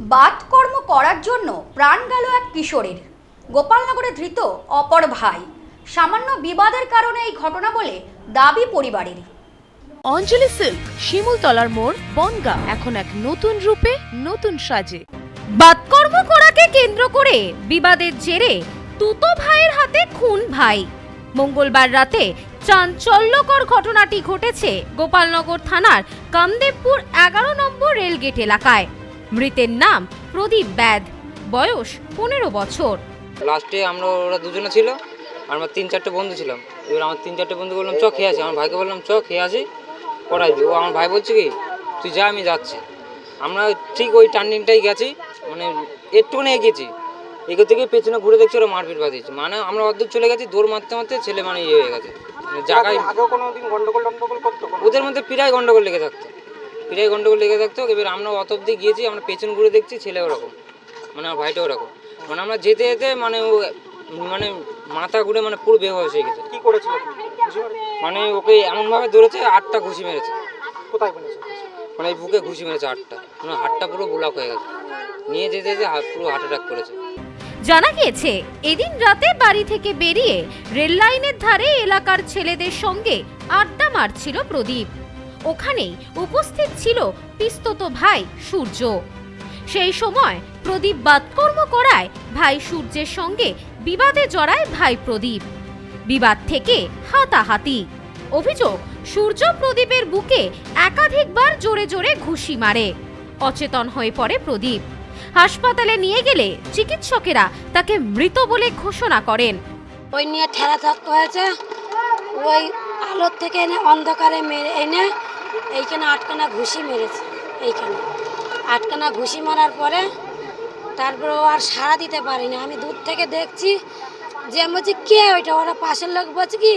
বাতকর্ম করার জন্য প্রাণ গেল এক কিশোরের। গোপালনগরে ধৃত অপর ভাই। সামান্য বিবাদের কারণে এই ঘটনা বলে দাবি পরিবারের। অঞ্জলি সিল্ক, শিমুলতলার মোড়, বনগা। এখন এক নতুন রূপে, নতুন সাজে। বাতকর্ম করাকে কেন্দ্র করে বিবাদের জেরে তুতো ভাইয়ের হাতে খুন ভাই। মঙ্গলবার রাতে চাঞ্চল্যকর ঘটনাটি ঘটেছে গোপালনগর থানার কামদেবপুর এগারো নম্বর রেলগেট এলাকায়। মৃতের নাম প্রদীপ ব্যাদ বয়স পনেরো বছর। লাস্টে আমরা ওরা দুজনে ছিল আর আমার তিন চারটে বন্ধু ছিলাম। এবার আমার তিন চারটে বন্ধু বললাম চ খেয়ে আসি। আমার ভাইকে বললাম চ খেয়ে আসি পড়াই দিই ও আমার ভাই বলছে কি তুই যা আমি যাচ্ছি। আমরা ঠিক ওই টার্নিংটাই গেছি মানে একটুখানি এগিয়েছি। এগোতে থেকে পেছনে ঘুরে দেখছি ওরা মারপিট বাঁধিয়েছে মানে আমরা অর্ধেক চলে গেছি দৌড় মারতে মারতে ছেলে মানে ইয়ে হয়ে গেছে। মানে জায়গায়? ওদের মধ্যে প্রায় গন্ডগোল লেগে থাকতো। প্রায় গন্ডগোল লেগে থাকতো এবার আমরা অত অব্দি গিয়েছি আমরা পেছন ঘুরে দেখছি ছেলে ওরকম। মানে আমার ভাইটা ওরকম। মানে আমরা যেতে যেতে মানে ও মানে মাথা ঘুরে মানে পুরো বেহস হয়ে গেছে। কি করেছিল? মানে ওকে এমনভাবে ধরেছে আটটা ঘুষি মেরেছে। কোথায় বলেছে মানে এই বুকে ঘুষি মেরেছে আটটা। মানে হাতটা পুরো ব্লক হয়ে গেছে। নিয়ে যেতে যেতে হাত পুরো হার্ট অ্যাটাক করেছে। জানা গিয়েছে এদিন রাতে বাড়ি থেকে বেরিয়ে রেল লাইনের ধারে এলাকার ছেলেদের সঙ্গে আড্ডা মারছিল প্রদীপ। ওখানেই উপস্থিত ছিল পিস্তত ভাই সূর্য। সেই সময় প্রদীপ বাতকর্ম করায় ভাই সূর্যের সঙ্গে বিবাদে জড়ায় ভাই প্রদীপ। বিবাদ থেকে হাতাহাতি। অভিযোগ, সূর্য প্রদীপের বুকে একাধিকবার জোরে জোরে ঘুষি মারে। অচেতন হয়ে পড়ে প্রদীপ। হাসপাতালে নিয়ে গেলে চিকিৎসকেরা তাকে মৃত বলে ঘোষণা করেন। ওই নিয়ে ঠেলা থাকতে হয়েছে। ওই আলোর থেকে এনে অন্ধকারে মেরে এনে এইখানে আটখানা ঘুষি মেরেছে, এইখানে। আটখানা ঘুষি মারার পরে তারপর ও আর সাড়া দিতে পারিনি। আমি দূর থেকে দেখছি যে আমি বলছি, কে ওইটা? ওরা পাশের লোক বলছে কি,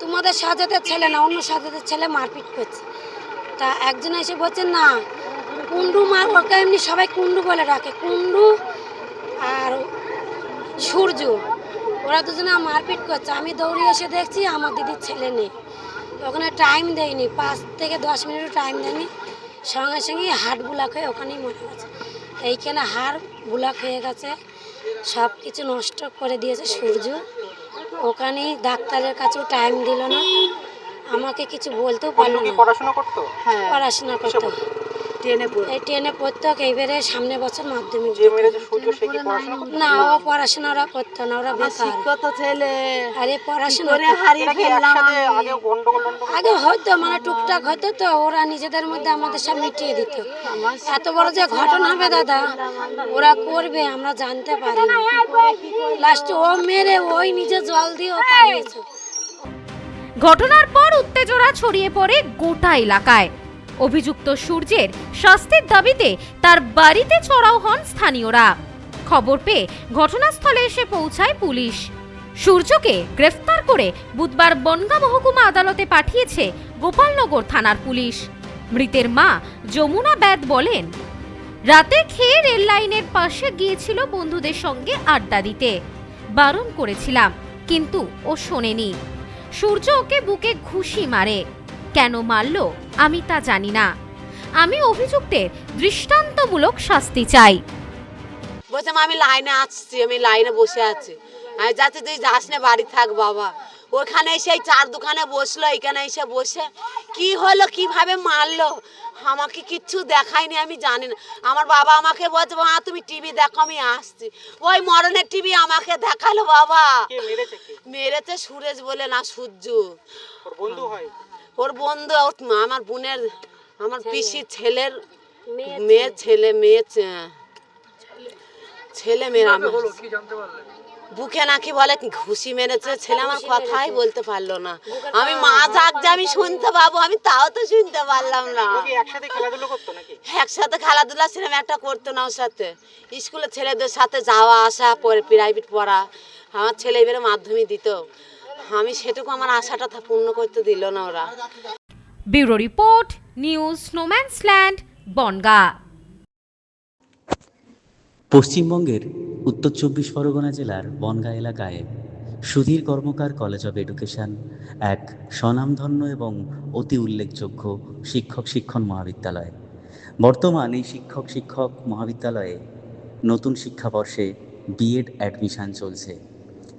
তোমাদের সাজাতে ছেলে না, অন্য সাজাতে ছেলে মারপিট করছে। তা একজন এসে বলছে, না কুন্ডু মার, ওকে এমনি সবাই কুন্ডু বলে রাখে কুন্ডু আর সূর্য। ওরা দুজনে মারপিট করছে। আমি দৌড়ে এসে দেখছি আমার দিদির ছেলে নেই। ওখানে টাইম দেয়নি। পাঁচ থেকে দশ মিনিটও টাইম দেয়নি। সঙ্গে সঙ্গেই হাট বুলাক হয়ে ওখানেই মরে গেছে। এইখানে হাড় বুলাক হয়ে গেছে। সব কিছু নষ্ট করে দিয়েছে সূর্য। ওখানেই ডাক্তারের কাছেও টাইম দিল না। আমাকে কিছু বলতেও পারল না। পড়াশোনা করতো? হ্যাঁ পড়াশোনা করতো। এই টেনে পড়তো এইবারে সামনে বছর মাধ্যমিক না ও পড়াশোনা ওরা করতো না ওরা বেকার। কত ছেলে। আরে পড়াশোনা হারিয়ে ফেললাম আগে হয়তো মানে টুকটাক হতো তো ওরা নিজেদের মধ্যে আমাদের সব মিটিয়ে দিত। এত বড় যে ঘটনা হবে দাদা ওরা করবে আমরা জানতে পারি। লাস্টে ও মেরে ওই নিজে জল দিয়ে ও পালিয়েছে। ঘটনার পর উত্তেজনা ছড়িয়ে পড়ে গোটা এলাকায়। অভিযুক্ত সূর্যের শাস্তির দাবিতে তার বাড়িতে চড়াও হন স্থানীয়রা। খবর পেয়ে ঘটনাস্থলে এসে পৌঁছায় পুলিশ। সূর্যকে গ্রেফতার করে বুধবার বনগাঁ মহকুমা আদালতে পাঠিয়েছে গোপালনগর থানার পুলিশ। মৃতের মা যমুনা ব্যাদ বলেন, রাতে খেয়ে রেল লাইনের পাশে গিয়েছিল বন্ধুদের সঙ্গে আড্ডা দিতে। বারণ করেছিলাম, কিন্তু ও শোনেনি। সূর্য ওকে বুকে ঘুষি মারে। কেন মারল আমি তা জানি না। আমি অভিযুক্তের দৃষ্টান্তমূলক শাস্তি চাই। বলছে "মা, আমি লাইনে আসছি আমি লাইনে বসে আছি। আমি যাচ্ছি তুই যাস না বাড়ি থাক বাবা। ওখানে এসে চার দোকানে বসল এখানে এসে বসে। কি হলো কীভাবে মারলো? আমাকে কিচ্ছু দেখায়নি আমি জানি না। আমার বাবা আমাকে বলছে মা তুমি টিভি দেখো আমি আসছি। ওই মরণের টিভি আমাকে দেখাল বাবা। কে মেরেছে কে? সুরেশ বলে না সূর্য। বন্ধু হয়? ওর বন্ধু আমার বোনের আমার পিসির ছেলের মেয়ে ছেলে। মেয়ে ছেলে মেয়ে আমার। বুকে নাকি বলে ঘুষি মেরেছে ছেলে আমার কথাই বলতে পারল না। আমি মা যাক যে আমি শুনতে পাবো আমি তাও তো শুনতে পারলাম না। একসাথে খেলাধুলো করতো নাকি? একসাথে খেলাধুলা ছিলাম একটা করতো না ওর সাথে। স্কুলে ছেলেদের সাথে যাওয়া আসা পরে প্রাইভেট পড়া। আমার ছেলে এবারে মাধ্যমিক দিত। আমি সেটুকু আমার আশাটা পূর্ণ করতে দিল না ওরা। ব্যুরো রিপোর্ট নিউজ স্নোম্যান্সল্যান্ড বনগা। পশ্চিমবঙ্গের উত্তর চব্বিশ পরগনা জেলার বনগাঁ এলাকায় Sudhir Karmakar college of education এক স্বনামধন্য এবং অতি উল্লেখযোগ্য শিক্ষক শিক্ষণ মহাবিদ্যালয়। বর্তমান এই শিক্ষক শিক্ষক মহাবিদ্যালয়ে নতুন শিক্ষাবর্ষে বিএড অ্যাডমিশান চলছে।